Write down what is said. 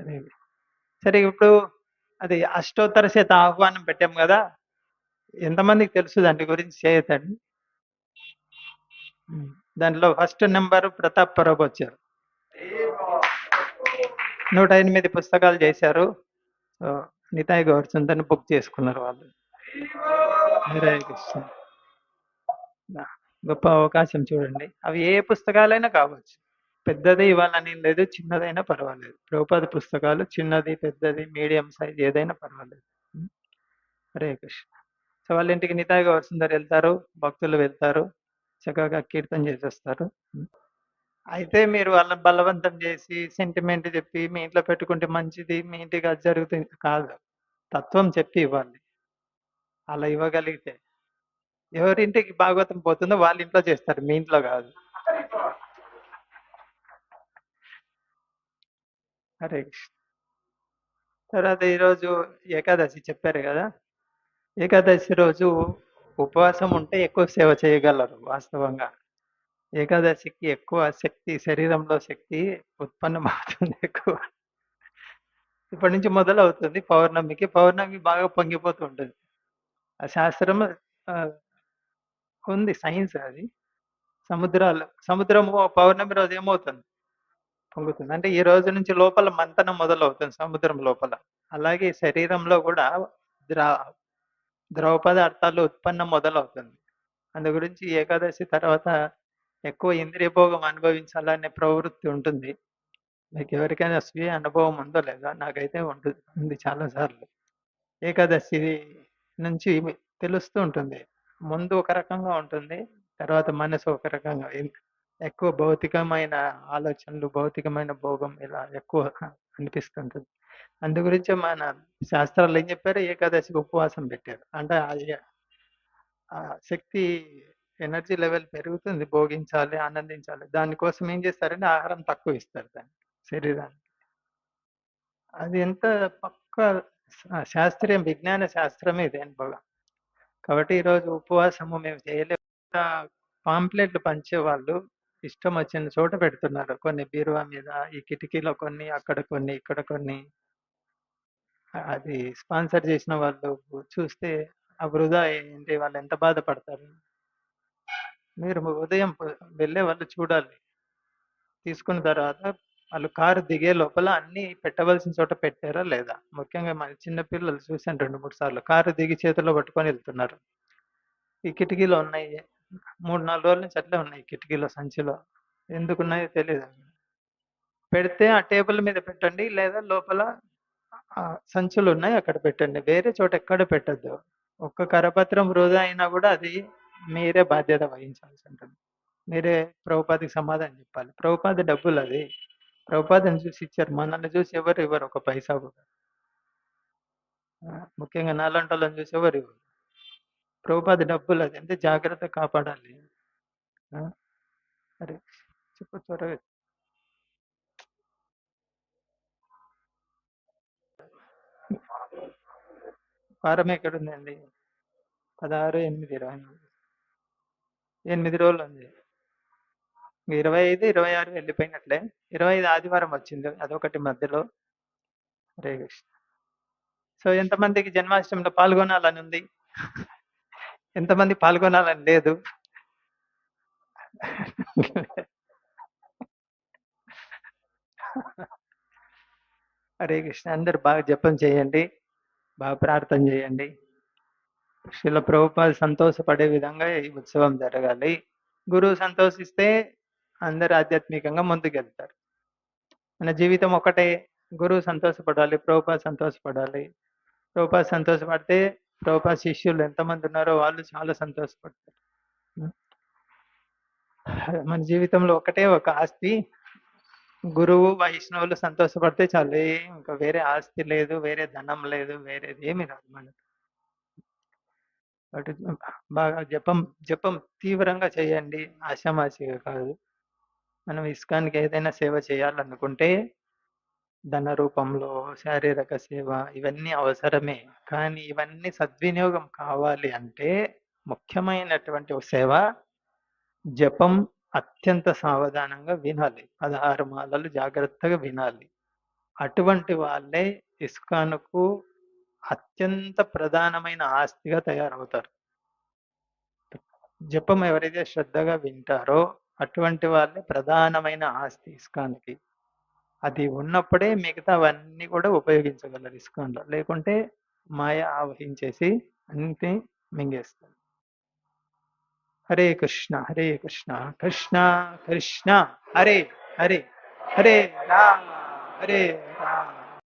సరే సరే ఇప్పుడు అది అష్టోత్తర శత ఆహ్వానం పెట్టాం కదా ఎంతమందికి తెలుసు దాని గురించి చేయతండి దాంట్లో ఫస్ట్ నెంబర్ ప్రతాప్ పరబ్ వచ్చారు. నూట ఎనిమిది పుస్తకాలు చేశారు. నితాయి నితాయ్ గౌరచందని బుక్ చేసుకున్నారు వాళ్ళు. కృష్ణ. గొప్ప అవకాశం చూడండి. అవి ఏ పుస్తకాలైనా కావచ్చు. పెద్దది ఇవ్వాలని లేదు చిన్నదైనా పర్వాలేదు. ప్రభుపాద పుస్తకాలు చిన్నది పెద్దది మీడియం సైజ్ ఏదైనా పర్వాలేదు. హరే కృష్ణ. సో వాళ్ళ ఇంటికి నితాయిగా గౌరసుందర్ వెళ్తారు భక్తులు వెళ్తారు చక్కగా కీర్తన చేసేస్తారు. అయితే మీరు వాళ్ళని బలవంతం చేసి సెంటిమెంట్ చెప్పి మీ ఇంట్లో పెట్టుకుంటే మంచిది మీ ఇంటికి అది జరుగుతుంది కాదు. తత్వం చెప్పి ఇవ్వాలి. అలా ఇవ్వగలిగితే ఎవరింటికి భాగవతం పోతుందో వాళ్ళ ఇంట్లో చేస్తారు మీ ఇంట్లో కాదు. హరే కృష్ణ తర్వాత ఈరోజు ఏకాదశి చెప్పారు కదా! ఏకాదశి రోజు ఉపవాసం ఉంటే ఎక్కువ సేవ చేయగలరు వాస్తవంగా. ఏకాదశికి ఎక్కువ శక్తి శరీరంలో శక్తి ఉత్పన్నమవుతుంది ఎక్కువ. ఇప్పటి నుంచి మొదలవుతుంది పౌర్ణమికి. పౌర్ణమి బాగా పొంగిపోతూ ఉంటుంది. ఆ శాస్త్రం ఉంది సైన్స్ అది. సముద్రాలు సముద్రము పౌర్ణమి రోజు ఏమవుతుంది? పొంగుతుంది. అంటే ఈ రోజు నుంచి లోపల మంతనం మొదలవుతుంది సముద్రం లోపల. అలాగే శరీరంలో కూడా ద్రా ద్రవ పదార్థాలు ఉత్పన్నం మొదలవుతుంది. అందు గురించి ఏకాదశి తర్వాత ఎక్కువ ఇంద్రియ భోగం అనుభవించాలనే ప్రవృత్తి ఉంటుంది. మీకు ఎవరికైనా స్వీయ అనుభవం ఉందో లేదా నాకైతే ఉంటుంది ఉంది చాలా సార్లు. ఏకాదశి నుంచి తెలుస్తూ ఉంటుంది. ముందు ఒక రకంగా ఉంటుంది తర్వాత మనసు ఒక రకంగా ఎక్కువ భౌతికమైన ఆలోచనలు భౌతికమైన భోగం ఇలా ఎక్కువ అనిపిస్తుంటుంది. అందు గురించి మన శాస్త్రాలు ఏం చెప్పారు? ఏకాదశికి ఉపవాసం పెట్టారు. అంటే ఆ శక్తి ఎనర్జీ లెవెల్ పెరుగుతుంది భోగించాలి ఆనందించాలి. దానికోసం ఏం చేస్తారంటే ఆహారం తక్కువ ఇస్తారు దానికి శరీరానికి. అది ఎంత పక్క శాస్త్రీయం విజ్ఞాన శాస్త్రమే ఇది అనుభవం. కాబట్టి ఈరోజు ఉపవాసము మేము చేయలేక పాంప్లెట్లు పంచేవాళ్ళు ఇష్టం వచ్చిన చోట పెడుతున్నారు. కొన్ని బీరువా మీద ఈ కిటికీలో కొన్ని అక్కడ కొన్ని ఇక్కడ కొన్ని. అది స్పాన్సర్ చేసిన వాళ్ళు చూస్తే ఆ వృధా ఏంటి? వాళ్ళు ఎంత బాధపడతారు? మీరు ఉదయం వెళ్ళే వాళ్ళు చూడాలి. తీసుకున్న తర్వాత వాళ్ళు కారు దిగే లోపల అన్ని పెట్టవలసిన చోట పెట్టారా లేదా? ముఖ్యంగా మన చిన్న పిల్లలు చూసాను రెండు మూడు సార్లు. కారు దిగి చేతిలో పట్టుకొని వెళ్తున్నారు. ఈ కిటికీలో ఉన్నాయి. మూడు నాలుగు రోజుల నుంచి అట్లే ఉన్నాయి కిటికీలో సంచిలో. ఎందుకు ఉన్నాయో తెలియదు పెడితే ఆ టేబుల్ మీద పెట్టండి లేదా లోపల సంచులు ఉన్నాయి అక్కడ పెట్టండి. వేరే చోట ఎక్కడ పెట్టద్దు. ఒక్క కరపత్రం వృధా అయినా కూడా అది మీరే బాధ్యత వహించాల్సి ఉంటుంది. మీరే ప్రభుపాదికి సమాధానం చెప్పాలి. ప్రభుపాద డబ్బులు అది. ప్రభుపాదని చూసి ఇచ్చారు. మనల్ని చూసి ఎవరు ఇవ్వరు ఒక పైసా కూడా. ముఖ్యంగా నాలాంటి చూసి ఎవరు ఇవ్వరు. ప్రభుపాద డబ్బులు అది అంటే జాగ్రత్త కాపాడాలి. అరే చెప్పు త్వరగా. వారం ఎక్కడుందండి? పదహారు ఎనిమిది ఇరవై నాలుగు. ఎనిమిది రోజులు ఉంది ఇరవై ఐదు ఇరవై ఆరు వెళ్ళిపోయినట్లే. ఇరవై ఐదు ఆదివారం వచ్చింది అదొకటి మధ్యలో. హరే కృష్ణ. సో ఎంతమందికి జన్మాష్టమిలో పాల్గొనాలని ఉంది ఎంతమంది పాల్గొనాలని లేదు. హరే కృష్ణ అందరు బాగా జపం చేయండి బాగా ప్రార్థన చేయండి. శిల ప్రభుపాలు సంతోషపడే విధంగా ఈ ఉత్సవం జరగాలి. గురువు సంతోషిస్తే అందరు ఆధ్యాత్మికంగా ముందుకెళ్తారు. మన జీవితం ఒకటే గురువు సంతోషపడాలి ప్రభుపాలు సంతోషపడాలి. ప్రభుపాలు సంతోషపడితే ప్రభుపాద శిష్యులు ఎంతమంది ఉన్నారో వాళ్ళు చాలా సంతోషపడతారు. మన జీవితంలో ఒకటే ఒక ఆస్తి. గురువు వైష్ణవులు సంతోషపడితే చాలు. ఇంకా వేరే ఆస్తి లేదు వేరే ధనం లేదు వేరేది ఏమి రాదు మనకు. కాబట్టి బాగా జపం జపం తీవ్రంగా చేయండి. ఆశామాసిగా కాదు. మనం ఇస్కాన్కి ఏదైనా సేవ చేయాలనుకుంటే ధన రూపంలో శారీరక సేవ ఇవన్నీ అవసరమే. కానీ ఇవన్నీ సద్వినియోగం కావాలి అంటే ముఖ్యమైనటువంటి ఒక సేవ జపం అత్యంత సావధానంగా వినాలి. పదహారు మాలలు జాగ్రత్తగా వినాలి. అటువంటి వాళ్ళే ఇస్కాన్కు అత్యంత ప్రధానమైన ఆస్తిగా తయారవుతారు. జపం ఎవరైతే శ్రద్ధగా వింటారో అటువంటి వాళ్ళే ప్రధానమైన ఆస్తి ఇస్కాన్కి. అది ఉన్నప్పుడే మిగతావన్నీ కూడా ఉపయోగించగలరు ఇస్కాన్లో లేకుంటే మాయ ఆవహించేసి అన్ని మింగేస్తారు హరే కృష్ణ హరే కృష్ణ కృష్ణ కృష్ణ హరే హరే హరే రామ హరే రామ.